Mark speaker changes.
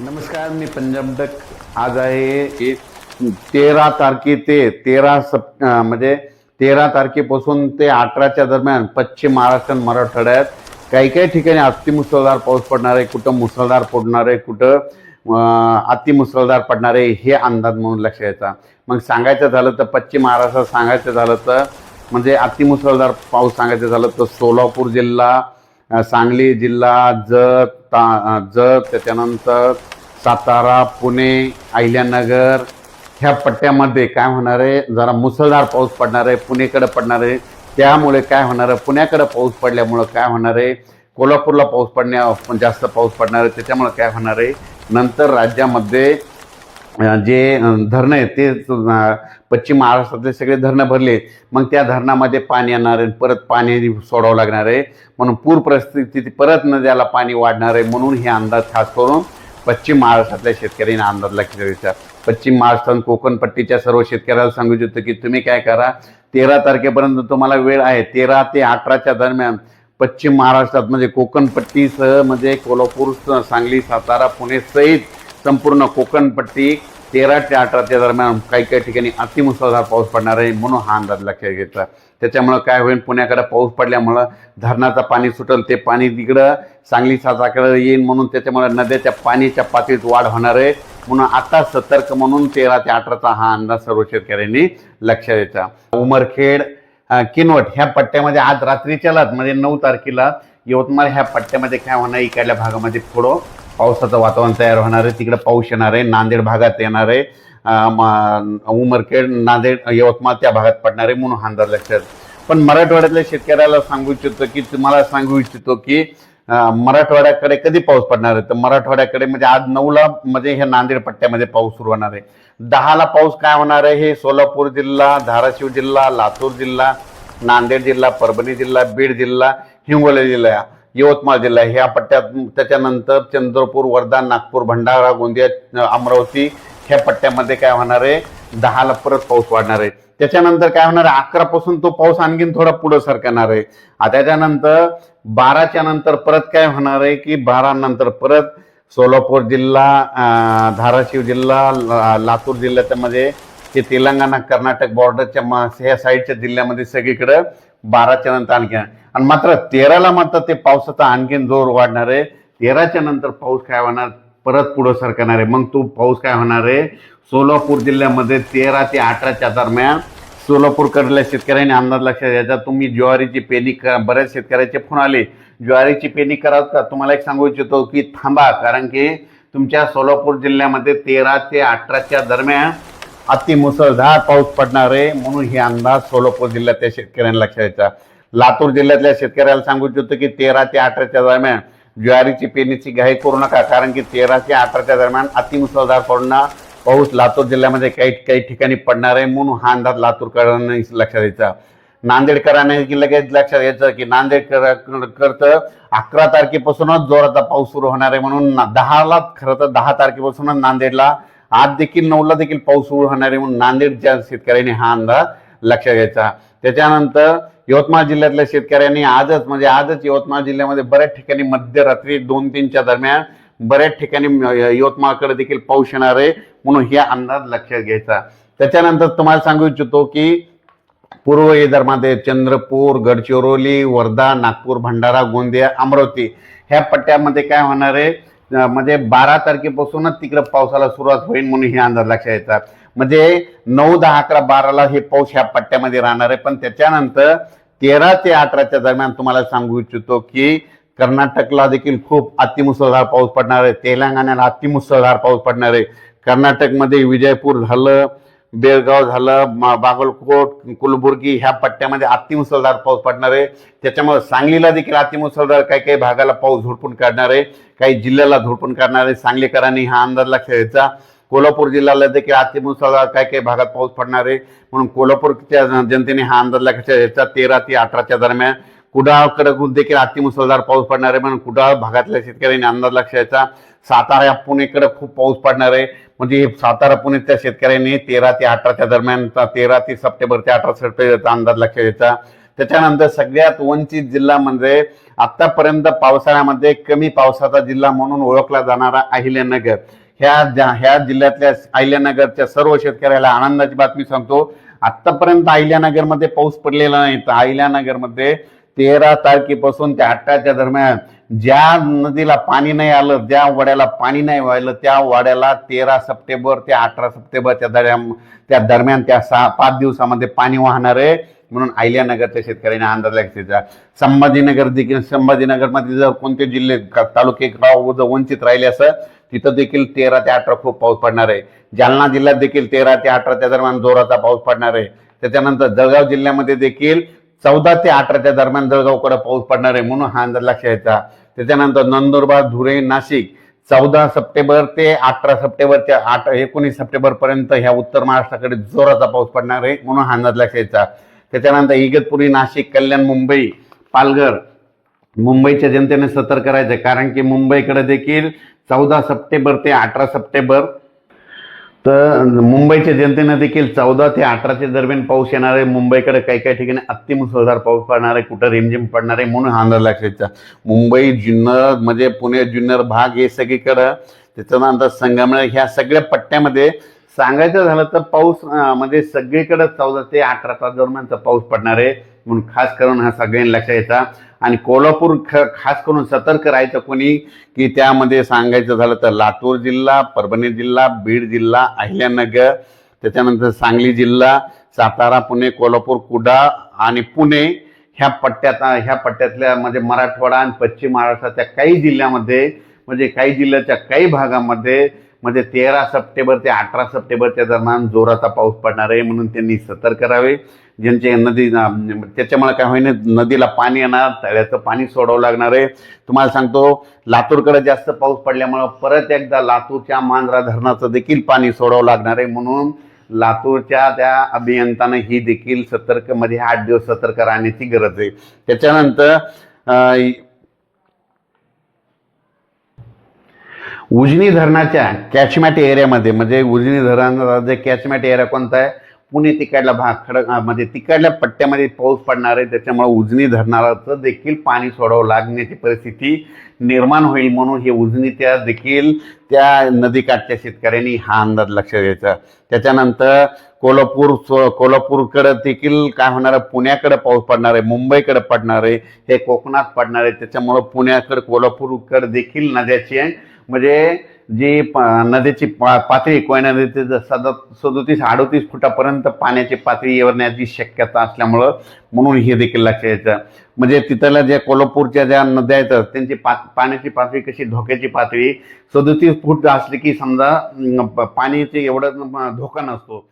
Speaker 1: नमस्कार मी पंजाब डक आज आहे एक तेरा तारखे ते तेरा सप म्हणजे तेरा तारखेपासून ते अठराच्या दरम्यान पश्चिम महाराष्ट्र मराठवाड्यात काही काही ठिकाणी अतिमुसळधार पाऊस पडणार आहे कुठं मुसळधार पडणार आहे कुठं अतिमुसळधार पडणार आहे हे अंदाज म्हणून लक्षात यायचा मग सांगायचं झालं तर पश्चिम महाराष्ट्रात सांगायचं झालं तर म्हणजे अतिमुसळधार पाऊस सांगायचं झालं तर सोलापूर जिल्हा सांगली जिल्हा जत ता जत त्याच्यानंतर सातारा पुणे अहिल्यानगर ह्या पट्ट्यामध्ये काय होणार आहे? जरा मुसळधार पाऊस पडणार आहे पुणेकडे पडणार आहे. त्यामुळे काय होणार आहे? पुण्याकडे पाऊस पडल्यामुळं काय होणार आहे? कोल्हापूरला पाऊस पडण्या जास्त पाऊस पडणार आहे त्याच्यामुळे काय होणार आहे? नंतर राज्यामध्ये जे धरणं आहेत ते पश्चिम महाराष्ट्रातले सगळे धरणं भरले मग त्या धरणामध्ये पाणी येणार आहे परत पाणी सोडावं लागणार आहे. म्हणून पूर परिस्थिती परत नद्याला पाणी वाढणार आहे म्हणून हे अंदाज खास करून पश्चिम महाराष्ट्रातल्या शेतकऱ्यांनी अंदाज लक्षात विचार पश्चिम महाराष्ट्र कोकणपट्टीच्या कोकण पट्टीच्या सर्व शेतकऱ्याला सांगू इच्छितो की तुम्ही काय करा. तेरा तारखेपर्यंत तुम्हाला वेळ आहे. तेरा ते अठराच्या दरम्यान पश्चिम महाराष्ट्रात म्हणजे कोकण पट्टीसह म्हणजे कोल्हापूर सांगली सातारा पुणे सहित संपूर्ण कोकणपट्टी तेरा ते अठराच्या दरम्यान काही काही ठिकाणी अतिमुसळधार पाऊस पडणार आहे म्हणून हा अंदाज लक्षात घेतला. त्याच्यामुळं काय होईल पुण्याकडे पाऊस पडल्यामुळं धरणाचं पाणी सुटेल ते पाणी तिकडं सांगली साताराकडे येईल म्हणून त्याच्यामुळे नद्याच्या पाण्याच्या पातळीत वाढ होणार आहे म्हणून आता सतर्क म्हणून तेरा ते अठराचा हा अंदाज सर्व शेतकऱ्यांनी लक्षात द्यायचा उमरखेड किनवट ह्या पट्ट्यामध्ये आज रात्रीच्या लाच म्हणजे नऊ तारखेला यवतमाळ ह्या पट्ट्यामध्ये काय होणार इकडल्या भागामध्ये थोडं पावसाचं वातावरण तयार होणार आहे. तिकडे पाऊस येणार आहे. नांदेड भागात येणार आहे. उमरखेड नांदेड यवतमाळ त्या भागात पडणार आहे म्हणून हा लक्षात. पण मराठवाड्यातल्या शेतकऱ्याला सांगू इच्छितो की तुम्हाला सांगू इच्छितो की मराठवाड्याकडे कधी पाऊस पडणार आहे? तर मराठवाड्याकडे म्हणजे आज नऊला म्हणजे हे नांदेड पट्ट्यामध्ये पाऊस सुरू होणार आहे. दहाला पाऊस काय होणार आहे? हे सोलापूर जिल्हा धाराशिव जिल्हा लातूर जिल्हा नांदेड जिल्हा परभणी जिल्हा बीड जिल्हा हिंगोली जिल्हा. यवतमाळ जिल्हा ह्या पट्ट्यात त्याच्यानंतर चंद्रपूर वर्धा नागपूर भंडारा गोंदिया अमरावती ह्या पट्ट्यामध्ये काय होणार आहे? दहाला परत पाऊस वाढणार आहे. त्याच्यानंतर काय होणार आहे? अकरा पासून तो पाऊस आणखीन थोडा पुढे सरकणार आहे. त्याच्यानंतर बाराच्या नंतर परत काय होणार आहे की बारा नंतर परत सोलापूर जिल्हा धाराशिव जिल्हा लातूर जिल्ह्यामध्ये ते तेलंगणा कर्नाटक बॉर्डरच्या ह्या साईडच्या जिल्ह्यामध्ये सगळीकडं बाराच्या नंतर आणखी आणि मात्र तेराला मात्र ते पावसाचा आणखीन जोर वाढणार आहे. तेराच्या नंतर पाऊस काय होणार? परत पुढं सरकणार आहे. मग तो पाऊस काय होणार आहे? सोलापूर जिल्ह्यामध्ये तेरा ते अठराच्या दरम्यान सोलापूरकडल्या शेतकऱ्यांनी अंदाज लक्षात द्यायचा तुम्ही ज्वारीची पेरणी करा बऱ्याच शेतकऱ्याचे फोन आले. ज्वारीची पेरणी कराल का? तुम्हाला एक सांगू इच्छितो की थांबा. कारण की तुमच्या सोलापूर जिल्ह्यामध्ये तेरा ते अठराच्या दरम्यान अतिमुसळधार पाऊस पडणार आहे. म्हणून हे अंदाज सोलापूर जिल्ह्यातल्या शेतकऱ्यांना लक्षात घ्यायचा लातूर जिल्ह्यातल्या शेतकऱ्याला सांगू इच्छितो की तेरा ते अठराच्या दरम्यान ज्वारीची पेरणीची घाई करू नका कारण की तेरा ते अठराच्या दरम्यान अतिमुसळधार पडणार पाऊस लातूर जिल्ह्यामध्ये काही काही ठिकाणी पडणार आहे म्हणून हा अंदाज लातूरकरांनी लक्षात द्यायचा नांदेडकरांनी की लगेच लक्षात घ्यायचं की नांदेडकर अकरा तारखेपासूनच जोराचा पाऊस सुरू होणार आहे म्हणून दहाला खरं तर दहा तारखेपासूनच नांदेडला आज देखील नऊला देखील पाऊस सुरू होणार आहे म्हणून नांदेडच्या शेतकऱ्यांनी हा अंदाज लक्षात घ्यायचा. त्याच्यानंतर यवतमाळ जिल्ह्यातल्या शेतकऱ्यांनी आजच म्हणजे आजच यवतमाळ जिल्ह्यामध्ये बऱ्याच ठिकाणी मध्यरात्री दोन तीनच्या दरम्यान बऱ्याच ठिकाणी यवतमाळकडे देखील पाऊस येणार आहे म्हणून हे अंदाज लक्षात घ्यायचा. त्याच्यानंतर तुम्हाला सांगू इच्छितो की पूर्व विदर्भामध्ये चंद्रपूर गडचिरोली वर्धा नागपूर भंडारा गोंदिया अमरावती ह्या पट्ट्यामध्ये काय होणार आहे? म्हणजे बारा तारखेपासूनच तिकडं पावसाला सुरुवात होईल म्हणून हे अंदाज लक्षात येतात. म्हणजे नऊ दहा अकरा बाराला हे पाऊस ह्या पट्ट्यामध्ये राहणार आहे. पण त्याच्यानंतर तेरा ते अठराच्या दरम्यान तुम्हाला सांगू इच्छितो की कर्नाटकला देखील खूप अतिमुसळधार पाऊस पडणार आहे. तेलंगणाला अतिमुसळधार पाऊस पडणार आहे. कर्नाटकमध्ये विजयपूर झालं बेळगाव झालं मा बागलकोट कुलबुर्गी ह्या पट्ट्यामध्ये अतिमुसळधार पाऊस पडणार आहे. त्याच्यामुळे सांगलीला देखील अतिमुसळधार काही काही भागाला पाऊस झोडपून काढणार आहे. काही जिल्ह्याला झोडपून काढणार आहे. सांगलीकरांनी हा अंदाज लक्षात घ्यायचा. कोल्हापूर जिल्ह्याला देखील अतिमुसळधार काही काही भागात पाऊस पडणार आहे. म्हणून कोल्हापूरच्या जनतेने हा अंदाज लक्षात घ्यायचा. तेरा ते अठराच्या दरम्यान कुडाळकडे देखील अतिमुसळधार पाऊस पडणार आहे. म्हणून कुडाळ भागातल्या शेतकऱ्यांनी अंदाज लक्षायचा सातारा या पुणेकडे खूप पाऊस पडणार आहे. म्हणजे हे सातारा पुणेच्या शेतकऱ्यांनी तेरा ते अठराच्या दरम्यान तेरा ते सप्टेंबर ते अठरा सप्टेंबरचा अंदाज लक्षात घ्यायचा त्याच्यानंतर सगळ्यात वंचित जिल्हा म्हणजे आतापर्यंत पावसाळ्यामध्ये कमी पावसाचा जिल्हा म्हणून ओळखला जाणारा अहिल्यानगर. ह्या ह्या जिल्ह्यातल्या अहिल्यानगरच्या सर्व शेतकऱ्याला आनंदाची बातमी सांगतो. आतापर्यंत अहिल्यानगरमध्ये पाऊस पडलेला नाही. तर अहिल्यानगरमध्ये तेरा तारखेपासून ते अठराच्या दरम्यान ज्या नदीला पाणी नाही आलं ज्या वाड्याला पाणी नाही व्हायलं त्या वाड्याला तेरा सप्टेंबर ते अठरा सप्टेंबरच्या दरम्यान त्या दरम्यान त्या सहा पाच दिवसामध्ये पाणी वाहणार आहे. म्हणून अहिल्यानगरच्या शेतकऱ्यांनी अंदाज लागतेचा संभाजीनगर देखील संभाजीनगरमध्ये जर कोणते जिल्हे तालुके गाव जर वंचित राहिले असं तिथं देखील तेरा ते अठरा खूप पाऊस पडणार आहे. जालना जिल्ह्यात देखील तेरा ते अठराच्या दरम्यान जोराचा पाऊस पडणार आहे. त्याच्यानंतर जळगाव जिल्ह्यामध्ये देखील चौदा ते अठराच्या दरम्यान जळगावकडे पाऊस पडणार आहे म्हणून हा अंदाज लक्षात यायचा त्याच्यानंतर नंदुरबार धुळे नाशिक चौदा सप्टेंबर ते अठरा सप्टेंबरच्या आठ एकोणीस सप्टेंबर पर्यंत ह्या उत्तर महाराष्ट्राकडे जोराचा पाऊस पडणार आहे म्हणून हा अंदाज लक्षात यायचा त्याच्यानंतर इगतपुरी नाशिक कल्याण मुंबई पालघर मुंबईच्या जनतेने सतर्क करायचं कारण की मुंबईकडे देखील चौदा सप्टेंबर ते अठरा सप्टेंबर तर मुंबईच्या जनतेनं देखील चौदा ते अठराच्या दरम्यान पाऊस येणार आहे. मुंबईकडे काही काही ठिकाणी अतिमुसळधार पाऊस पडणार आहे. कुठं रिमझिम पडणार आहे म्हणून हा अंदाज लक्षात मुंबई जुन्नर म्हणजे पुणे जुन्नर भाग हे सगळीकडं त्याच्यानंतर संगमनेर ह्या सगळ्या पट्ट्यामध्ये सांगायचं झालं तर पाऊस म्हणजे सगळीकडे चौदा ते अठरा तास दरम्यानचा पाऊस पडणार आहे. म्हणून खास करून हा सगळ्यांनी लक्षात यायचा आणि कोल्हापूर ख खास करून सतर्क राहायचं कोणी की त्यामध्ये सांगायचं झालं तर लातूर जिल्हा परभणी जिल्हा बीड जिल्हा अहिल्यानगर त्याच्यानंतर सांगली जिल्हा सातारा पुणे कोल्हापूर कुडा आणि पुणे ह्या पट्ट्यात ह्या पट्ट्यातल्या म्हणजे मराठवाडा आणि पश्चिम महाराष्ट्राच्या काही जिल्ह्यामध्ये म्हणजे काही जिल्ह्याच्या काही भागामध्ये म्हणजे तेरा सप्टेंबर ते अठरा सप्टेंबरच्या दरम्यान जोराचा पाऊस पडणार आहे म्हणून त्यांनी सतर्क करावे ज्यांचे नदी त्याच्यामुळे काय होईना नदीला पाणी येणार तळ्याचं पाणी सोडावं लागणार आहे. तुम्हाला सांगतो लातूरकडे जास्त पाऊस पडल्यामुळं परत एकदा लातूरच्या मांजरा धरणाचं देखील पाणी सोडावं लागणार आहे. म्हणून लातूरच्या त्या अभियंतानं ही देखील सतर्कमध्ये आठ दिवस सतर्क राहण्याची गरज आहे. त्याच्यानंतर उजनी धरणाच्या कॅचमॅट एरियामध्ये म्हणजे उजनी धरणाचा जे कॅचमॅट एरिया कोणता आहे? पुणे तिकडला भाग खडक म्हणजे तिकडल्या पट्ट्यामध्ये पाऊस पडणार आहे त्याच्यामुळे उजनी धरणाचं देखील पाणी सोडावं लागण्याची परिस्थिती निर्माण होईल म्हणून हे उजनी त्या देखील त्या नदीकाठच्या शेतकऱ्यांनी हा अंदाज लक्षात घ्यायचा त्याच्यानंतर कोल्हापूर सो- देखील काय होणार आहे? पुण्याकडे पाऊस पडणार आहे मुंबईकडे पडणार आहे हे कोकणात पडणार आहे. त्याच्यामुळं पुण्याकडे कोल्हापूरकडे देखील नद्याची आहे म्हणजे जी प नदीची पा पातळी कोयना नदीची सद सदोतीस अडोतीस फुटापर्यंत पाण्याची पातळी येण्याची शक्यता असल्यामुळं म्हणून हे देखील लक्षात यायचं म्हणजे तिथल्या ज्या कोल्हापूरच्या ज्या नद्या आहेत त्यांची पा पाण्याची पातळी कशी धोक्याची पातळी सदोतीस फूट असली की समजा पाण्याचे एवढं धोका नसतो.